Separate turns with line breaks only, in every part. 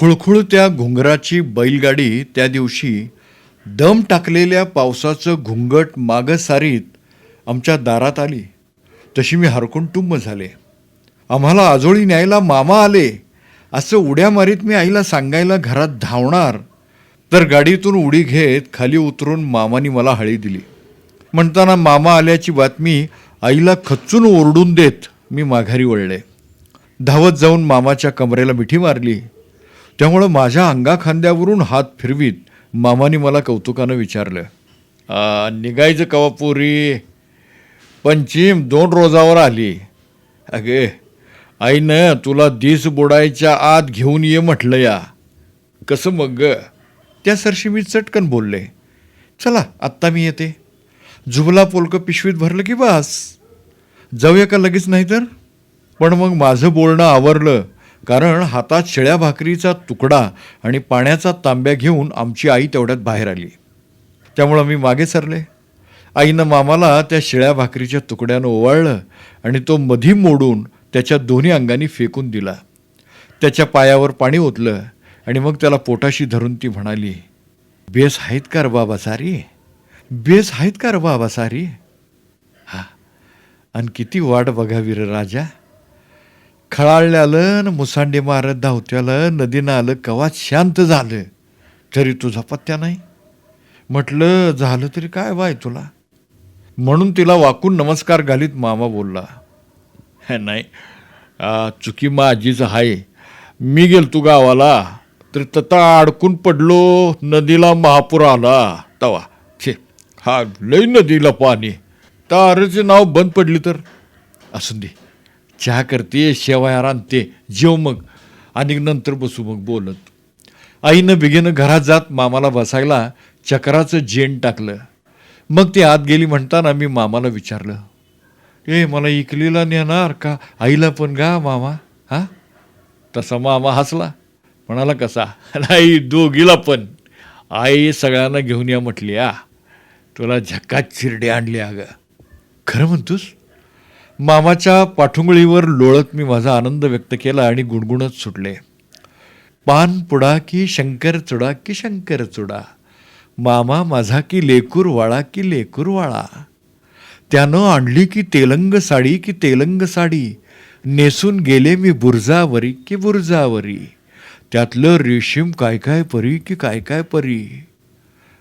खुळखुळत्या घुंगराची बैलगाडी त्या दिवशी दम टाकलेल्या पावसाचं घुंगट मागं सारीत आमच्या दारात आली. तशी मी हरकून टुंब झाले. आम्हाला आजोळी न्यायला मामा आले असं उड्या मारीत मी आईला सांगायला घरात धावणार तर गाडीतून उडी घेत खाली उतरून मामानी मला हळी दिली. म्हणताना मामा आल्याची बातमी आईला खच्चून ओरडून देत मी माघारी वळले. धावत जाऊन मामाच्या कमरेला मिठी मारली. त्यामुळं माझ्या अंगाखांद्यावरून हात फिरवीत मामाने मला कौतुकानं विचारलं. निघायचं कवा पोरी? दोन रोजावर आली. अगे आईनं तुला दिस बुडायच्या आत घेऊन ये म्हटलं या. कसं मग ग? त्या सरशी मी चटकन बोलले. चला आत्ता मी येते. जुबला पोलकं पिशवीत भरलं की बस. जाऊया का लगेच नाही तर पण मग माझं बोलणं आवरलं. कारण हातात शेळ्या भाकरीचा तुकडा आणि पाण्याचा तांब्या घेऊन आमची आई तेवढ्यात बाहेर आली. त्यामुळं मी मागे सरले. आईनं मामाला त्या शिळ्या भाकरीच्या तुकड्यानं ओवाळलं आणि तो मधी मोडून त्याच्या दोन्ही अंगांनी फेकून दिला. त्याच्या पायावर पाणी ओतलं आणि मग त्याला पोटाशी धरून ती म्हणाली बेस आहेत का बाबा सारी बेस आहेत का बाबा सारी हा आणि किती वाट बघावी रे राजा? खळाळल्यालं न मुसांडे मारत धावत्यालं नदीनं आलं कवाच शांत झालं. तरी तुझा पत्त्या नाही? म्हटलं झालं तरी काय बाय तुला? म्हणून तिला वाकून नमस्कार घालीत मामा बोलला. "हे नाही चुकी माझीच आहे मी गेलतो गावाला तर तता अडकून पडलो नदीला महापूर आला. तवा छे हा लई नदीला पाणी. तारचे नाव बंद पडली तर? असं दे चहा करते शेवाया आणते जेव मग. आणि नंतर बसू मग बोलत. आईनं बिगेनं घरात जात मामाला बसायला चक्राचं जेण टाकलं. मग ती आत गेली म्हणताना मी मामाला विचारलं ए मला इकलीला नेणार का? आईला पण गा मामा हा? तसा मामा हसला. म्हणाला कसा? नाही दोघीला पण. आई सगळ्यांना घेऊन या म्हटली आ. तुला झक्कात चिरडे आणली अगं. खरं म्हणतोस? मामाच्या पाठुंगळीवर लोळत मी माझा आनंद व्यक्त केला आणि गुणगुणत सुटले. पान पुडा की शंकर चुडा की शंकर चुडा. मामा माझा की लेकूर वाळा की लेकूर वाळा. त्यानं आणली की तेलंग साडी की तेलंग साडी. नेसून गेले मी बुरजावरी की बुरजावरी. त्यातलं रेशीम काय काय परी की काय काय परी.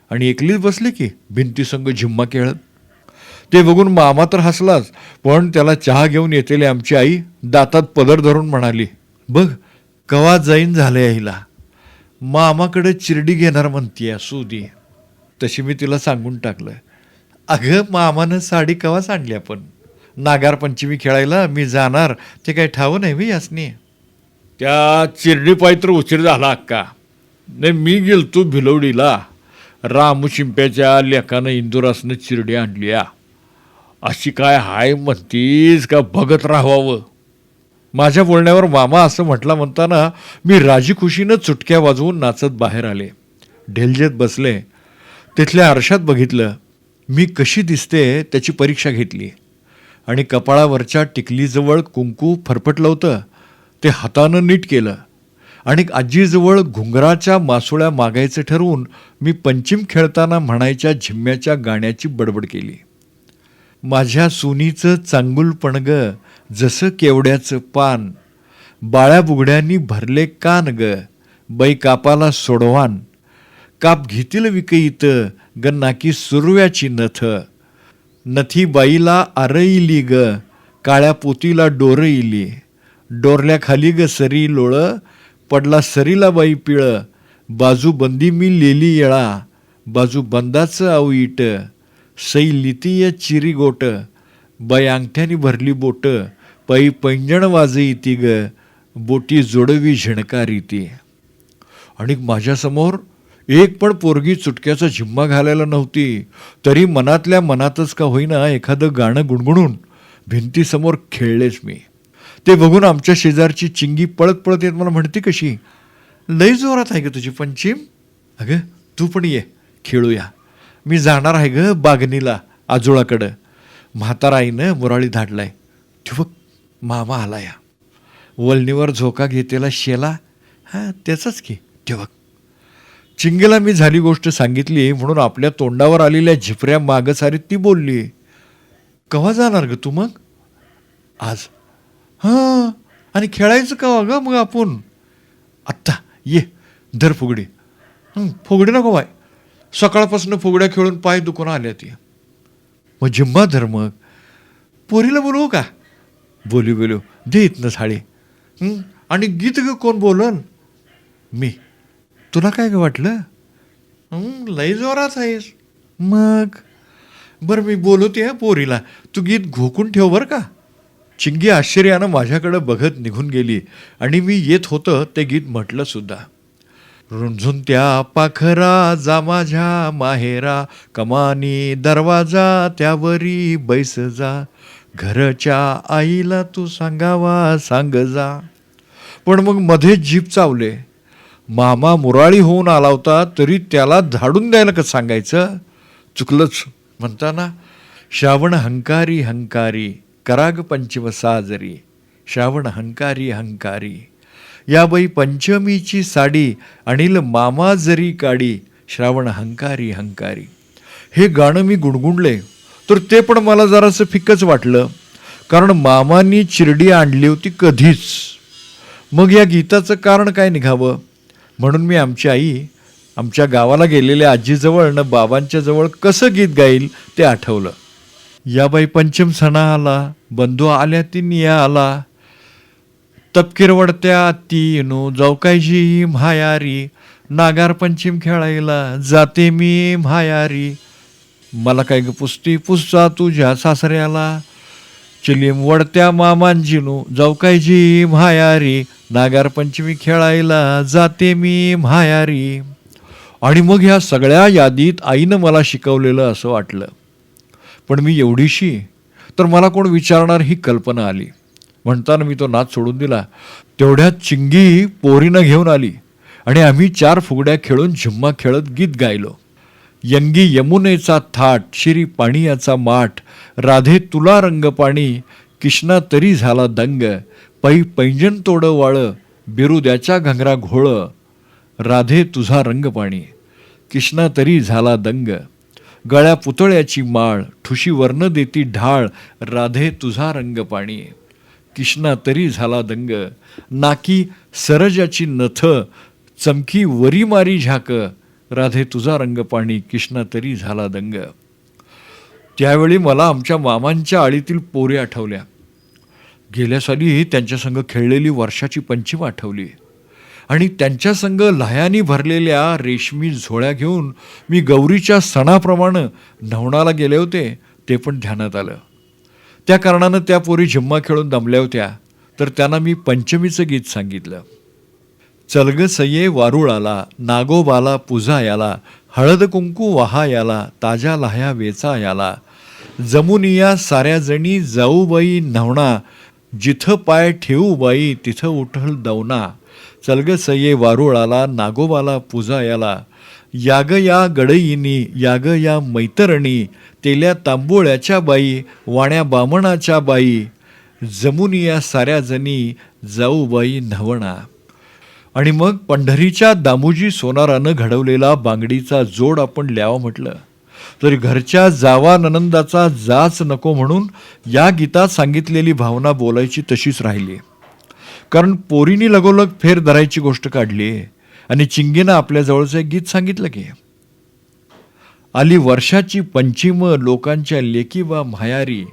आणि एकलीच बसले की भिंतीसंग झिम्मा खेळत. ते बघून मामा तर हसलाच पण त्याला चहा घेऊन येतेली आमची आई दातात पदर धरून म्हणाली बघ कवा जाईन झाले आईला? मामाकडे चिरडी घेणार म्हणतीये असू दे तशी मी तिला सांगून टाकलं अगं मामानं साडी कवाच आणली आपण? नागारपंचमी खेळायला मी जाणार ते काही ठावं नाही मी यासनी? त्या चिरडी पाय तर उशीर झाला अक्का. नाही मी गेलतो भिलवडीला. रामू शिंप्याच्या लेखानं इंदुरासनं चिरडी आणली आ. अशी काय हाय म्हणतीस का बघत राहावं? माझ्या बोलण्यावर मामा असं म्हटला म्हणताना मी राजी खुशीनं चुटक्या वाजवून नाचत बाहेर आले. ढेलजेत बसले. तिथल्या आरशात बघितलं मी कशी दिसते त्याची परीक्षा घेतली. आणि कपाळावरच्या टिकलीजवळ कुंकू फरफटलं होतं ते हातानं नीट केलं. आणि आजीजवळ घुंगराच्या मासोळ्या मागायचं ठरवून मी पंचिम खेळताना म्हणायच्या झिम्म्याच्या गाण्याची बडबड केली. माझ्या सुनीचं चांगुलपणग जसं केवड्याचं पान. बाळ्या बुगड्यांनी भरले कान ग बै कापाला सोडवान. काप घेतील विकईत ग नाकी सुरव्याची नथ. नथी बाईला आरईली ग काळ्या पोतीला डोरईली. डोरल्याखाली ग सरी लोळ पडला सरीला बाई पिळ. बाजू बंदी मी लेली येळा बाजू बंदाचं आऊ इट सई लितीय चिरी गोट बाई अंगठ्यानी भरली बोट पै पैंजण वाजई ती ग बोटी जोडवी झिणकारी ती. आणि माझ्यासमोर एक पण पोरगी चुटक्याचा झिम्मा घालायला नव्हती तरी मनातल्या मनातच का होईना एखादं गाणं गुणगुणून भिंतीसमोर खेळलेच मी. ते बघून आमच्या शेजारची चिंगी पळत पळत येत मला म्हणते कशी लई जोरात आहे का तुझी पंचिम. अगं तू पण ये खेळूया. मी जाणार आहे ग बागनीला आजोळाकडं. म्हाताराईनं मुराळी धाडलाय. ठिबक मामा आला या वलनीवर झोका घेतेला शेला. हां त्याचाच की ठिवक चिंगेला मी झाली गोष्ट सांगितली म्हणून आपल्या तोंडावर आलेल्या झिपऱ्या मागसारीत ती बोलली. कवा जाणार ग तू मग? आज. हां आणि खेळायचं कवा ग मग आपण? आत्ता ये धर फुगडी. फुगडी नको बाय. सकाळपासून फुगड्या खेळून पाय दुखून आल्या ती. मग म्हणजे जिम्मा धर मग पोरीला बोलवू का? बोलू बोलू. दे इथनं साडी. आणि गीत ग कोण बोलन? मी. तुला काय ग वाटलं? लय जोरात आहेस. मग? बरं मी बोलवते हा पोरीला. तू गीत घोकून ठेव बरं का? चिंगी आश्चर्यानं माझ्याकडं बघत निघून गेली. आणि मी येत होतं ते गीत म्हटलं सुद्धा रुंझून त्या पाखरा जा माझ्या माहेरा. कमानी दरवाजा त्यावरी बैस जा. घरच्या आईला तू सांगावा सांग जा. पण मग मध्ये जीप चावले. मामा मुराळी होऊन आला होता तरी त्याला झाडून द्यायला कसं सांगायचं? चुकलंच म्हणताना. श्रावण हंकारी हंकारी कराग पंचम साजरी श्रावण हंकारी हंकारी. या बाई पंचमीची साडी अनिल मामा जरी काडी श्रावण हंकारी हंकारी. हे गाणं मी गुणगुणले तर ते पण मला जरासं फिकच वाटलं. कारण मामांनी चिरडी आणली होती कधीच. मग या गीताचं कारण काय निघावं? म्हणून मी आमची आई आमच्या गावाला गेलेल्या आजीजवळ न बाबांच्या जवळ कसं गीत गाईल ते आठवलं. या बाई पंचम सणा आला बंधू आल्या ती निया आला तपकीर वडत्या तीनो ही म्हायारी नागारपंचम खेळायला जाते मी म्हायारी. मला काय ग पुसती पुसचा तुझ्या सासऱ्याला. चिलीम वडत्या मामांजीनो जवकायची म्हायारी नागार पंचमी खेळायला जाते मी म्हायारी. आणि मग ह्या सगळ्या यादीत आईनं मला शिकवलेलं असं वाटलं. पण मी एवढीशी तर मला कोण विचारणार ही कल्पना आली. म्हणताना मी तो नाच सोडून दिला. तेवढ्यात चिंगी पोरीनं घेऊन आली आणि आम्ही चार फुगड्या खेळून झिम्मा खेळत गीत गायलो. यंगी यमुनेचा थाट शिरी पाणियाचा माठ राधे तुला रंगपाणी किष्णा तरी झाला दंग पै पैंजण तोडं वाळं बिरुद्याच्या घंगरा घोळ राधे तुझा रंगपाणी किष्णा तरी झाला दंग गळ्या पुतळ्याची माळ ठुशी वर्ण देती ढाळ राधे तुझा रंगपाणी. किष्णा तरी झाला दंग. नाकी सरजाची नथ चमकी वरी मारी झाक. राधे तुझा रंगपाणी किष्णा तरी झाला दंग. त्यावेळी मला आमच्या मामांच्या आळीतील पोरे आठवल्या. गेल्या साली त्यांच्यासंग खेळलेली वर्षाची पंचम आठवली. आणि त्यांच्या संग लह्यानी भरलेल्या रेशमी झोळ्या घेऊन मी गौरीच्या सणाप्रमाणे न्हवणाला गेले होते ते पण ध्यानात आलं. त्या कारणानं त्या पोरी झिम्मा खेळून दमल्या होत्या. तर त्यांना मी पंचमीचं गीत सांगितलं. चलग सये वारुळाला नागोबाला पुझा याला हळद कुंकू वाहा याला ताज्या लाह्या वेचा याला जमुनिया साऱ्या जणी जाऊबाई न्हवणा जिथं पाय ठेवू बाई तिथं उठल दवना चलग सये वारुळाला नागोबाला पुजा याला याग या गडईनी याग या मैतरणी तेल्या तांबोळ्याच्या बाई वाण्या बामणाच्या बाई जमुनिया साऱ्या जणी जाऊबाई न्हवणा. आणि मग पंढरीच्या दामोजी सोनारानं घडवलेला बांगडीचा जोड आपण ल्यावं म्हटलं. तरी घरच्या जावा ननंदाचा जाच नको म्हणून या गीतात सांगितलेली भावना बोलायची तशीच राहिली. कारण पोरीनी लगोलग फेर धरायची गोष्ट काढली. आणि चिंगीनं आपल्या जवळचं एक गीत सांगितलं की आली वर्षाची पंचिम लोकांच्या लेकी वा म्हायारी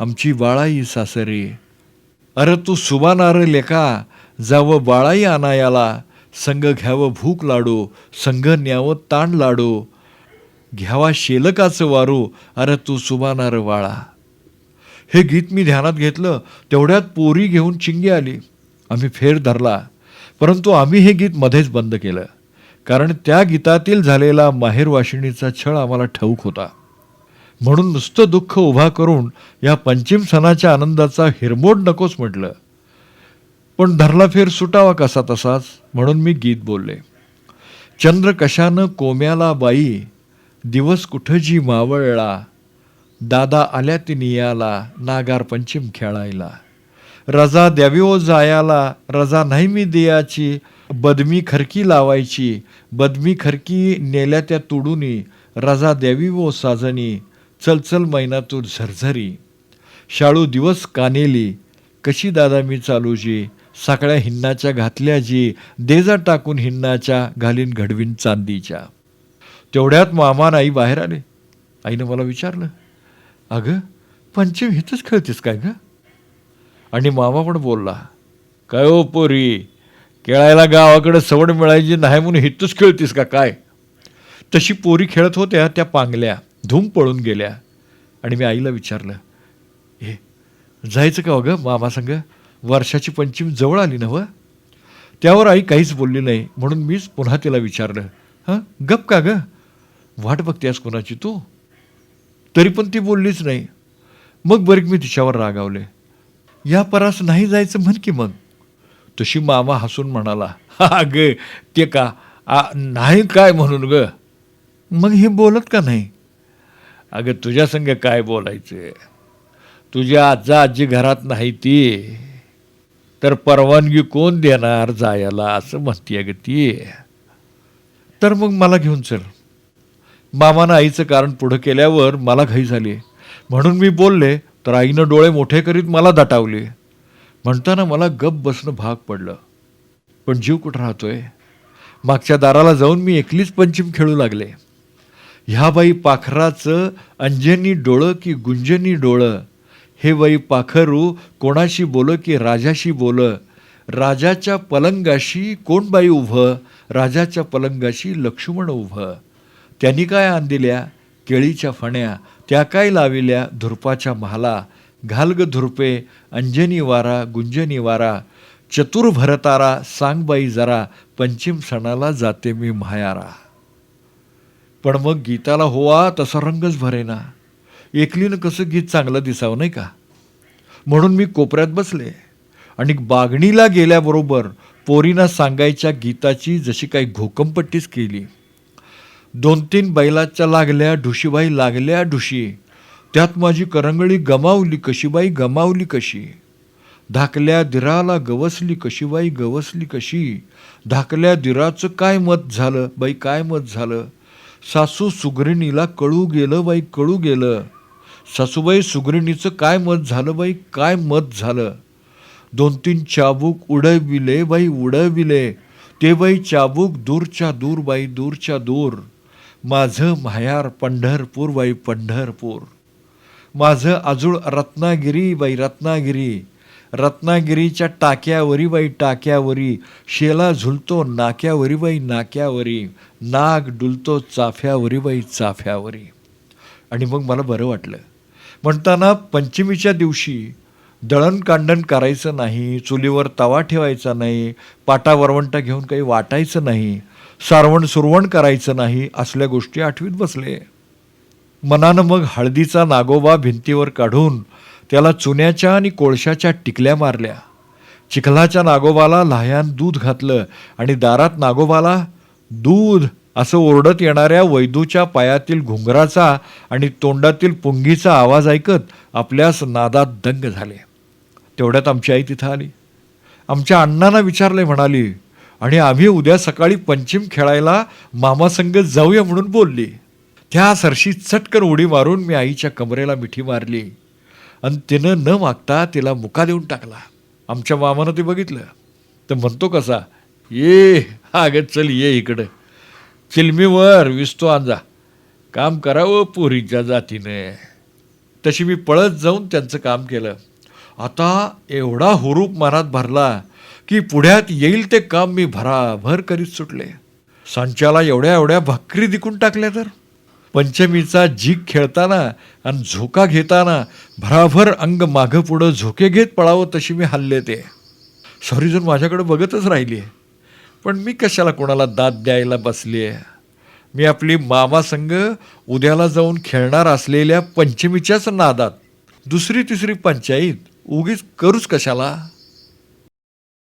आमची बाळाई सासरे. अरे तू सुबानार लेका जावं बाळाई आणायाला संग घ्यावं भूक लाडू संघ न्यावं ताण लाडू. घ्यावा शेलकाचं वारू अरे तू सुबानार वाळा. हे गीत मी ध्यानात घेतलं तेवढ्यात पोरी घेऊन चिंगी आली. आम्ही फेर धरला. परंतु आम्ही हे गीत मध्येच बंद केलं. कारण त्या गीतातील झालेला माहेरवाशिणीचा छळ आम्हाला ठाऊक होता. म्हणून नुसतं दुःख उभा करून या पंचम सणाच्या आनंदाचा हिरमोड नकोच म्हटलं. पण धरला फेर सुटावा कसा तसाच? म्हणून मी गीत बोलले. चंद्र कशानं कोम्याला बाई? दिवस कुठं जी मावळला? दादा आल्या तिनियाला नागार पंचम खेळायला. रजा द्यावी हो ओ जायाला रजा नाही मी दियाची बदमी खरकी लावायची बदमी खरकी नेल्या त्या तुडुनी रजा द्यावी वो साजनी चलचल मैना तू झरझरी. शाळू दिवस कानेली कशी दादा मी चालूजी साकळ्या हिन्नाच्या घातल्या जी देजा टाकून हिन्नाच्या घालीन घडवीन चांदीच्या. तेवढ्यात मामान आई बाहेर आले. आईनं मला विचारलं अगं पंचम हिथंच खेळतेस काय गं? आणि मामा पण बोलला काय ओ पोरी खेळायला गावाकडे सवड मिळायची नाही म्हणून हितूच खेळतीस का काय? तशी पोरी खेळत होत्या त्या पांगल्या धूम पळून गेल्या. आणि मी आईला विचारलं हे जायचं का अगं मामा संग? वर्षाची पंचमी जवळ आली ना व त्यावर आई काहीच बोलली नाही म्हणून मीच पुन्हा तिला विचारलं हां गप का गं? वाट बघतेस कोणाची तू? तरी पण ती बोललीच नाही. मग बरीक मी तिच्यावर रागावले. या परास नाही जायचं म्हण की मग? तशी मामा हसून म्हणाला हा ग ते का? आ, नाही काय म्हणून ग? मग हे बोलत का नाही? अगं तुझ्या संग काय बोलायचं? तुझ्या आजा आजी घरात नाही ती. तर परवानगी कोण देणार जायला असं म्हणते अगं ती. तर मग मला घेऊन चल. मामानं आईचं कारण पुढं केल्यावर मला घाई झाली. म्हणून मी बोलले तर आईनं डोळे मोठे करीत मला दटावली. म्हणताना मला गप बसणं भाग पडलं. पण जीव कुठं राहतोय? मागच्या दाराला जाऊन मी एकलीच पंचम खेळू लागले. ह्या बाई पाखराचं अंजनी डोळं की गुंजनी डोळं? हे बाई पाखरू कोणाशी बोलं की राजाशी बोलं? राजाच्या पलंगाशी कोण बाई उभं? राजाच्या पलंगाशी लक्ष्मण उभं? त्यांनी काय आण दिल्या? केळीच्या फण्या त्या काय लाविल्या? धुरपाच्या महाला. घालग धुरपे अंजनी वारा गुंजनी वारा. चतुर भरतारा सांगबाई जरा पंचिम सणाला जाते मी मायारा पण मग गीताला होवा तसा रंगच भरेना. एकलीनं कसं गीत चांगलं दिसावं नाही का? म्हणून मी कोपऱ्यात बसले. आणि बागणीला गेल्याबरोबर पोरीना सांगायच्या गीताची जशी काही घोकमपट्टीच केली. दोन तीन बैलाच्या लागल्या ढुशीबाई लागल्या ढुशी. त्यात माझी करंगळी गमावली कशी बाई गमावली कशी. धाकल्या दिराला गवसली कशीबाई गवसली कशी. धाकल्या दिराचं काय मत झालं? बाई काय मत झालं? सासू सुगरिणीला कळू गेलं बाई कळू गेलं. सासूबाई सुगरिणीचं काय मत झालं बाई काय मत झालं? दोन तीन चाबूक उडविले बाई उडविले. ते बाई चाबूक दूरच्या दूर बाई दूरच्या दूर. माझं मायार पंढरपूर बाई पंढरपूर. माझं आजूळ रत्नागिरी बाई रत्नागिरी. रत्नागिरीच्या टाक्यावरी बाई टाक्यावरी. शेला झुलतो नाक्यावरी बाई नाक्यावरी. नाग डुलतो चाफ्यावरी बाई चाफ्यावरी. आणि मग मला बरं वाटलं. म्हणताना पंचमीच्या दिवशी दळणकांडण करायचं नाही चुलीवर तवा ठेवायचा नाही पाटा वरवंटा घेऊन काही वाटायचं नाही सारवण सुरवण करायचं नाही असल्या गोष्टी आठवीत बसले. मनानं मग हळदीचा नागोबा भिंतीवर काढून त्याला चुन्याच्या आणि कोळशाच्या टिकल्या मारल्या. चिखलाच्या नागोबाला लाह्यान दूध घातलं आणि दारात नागोबाला दूध असं ओरडत येणाऱ्या वैदूच्या पायातील घुंगराचा आणि तोंडातील पुंगीचा आवाज ऐकत आपल्यास नादात दंग झाले. तेवढ्यात आमची आई तिथं आली. आमच्या अण्णांना विचारले म्हणाली आणि आम्ही उद्या सकाळी पंचिम खेळायला मामासंग जाऊया म्हणून बोलली. त्या सरशी चटकन उडी मारून मी आईच्या कमरेला मिठी मारली. आणि तिनं न मागता तिला मुका देऊन टाकला. आमच्या मामानं ते बघितलं. तर म्हणतो कसा ये अगं चल ये इकडं. चिलमीवर विसतो आंजा. काम करावं पोरीच्या जातीने. तशी मी पळत जाऊन त्यांचं काम केलं. आता एवढा हुरूप मनात भरला की पुढ्यात येईल ते काम मी भराभर करीत सुटले. सांच्याला एवढ्या एवढ्या भाकरी दिकून टाकल्या तर. पंचमीचा जीक खेळताना आणि झोका घेताना भराभर अंग मागं पुढं झोके घेत पळावं तशी मी हल्ले ते. सॉरीजन माझ्याकडे बघतच राहिली पण मी कशाला कोणाला दाद द्यायला बसली आहे मी आपली मामा संघ उद्याला जाऊन खेळणार असलेल्या पंचमीच्याच नादात दुसरी तिसरी पंचायत उगीच करूच कशाला?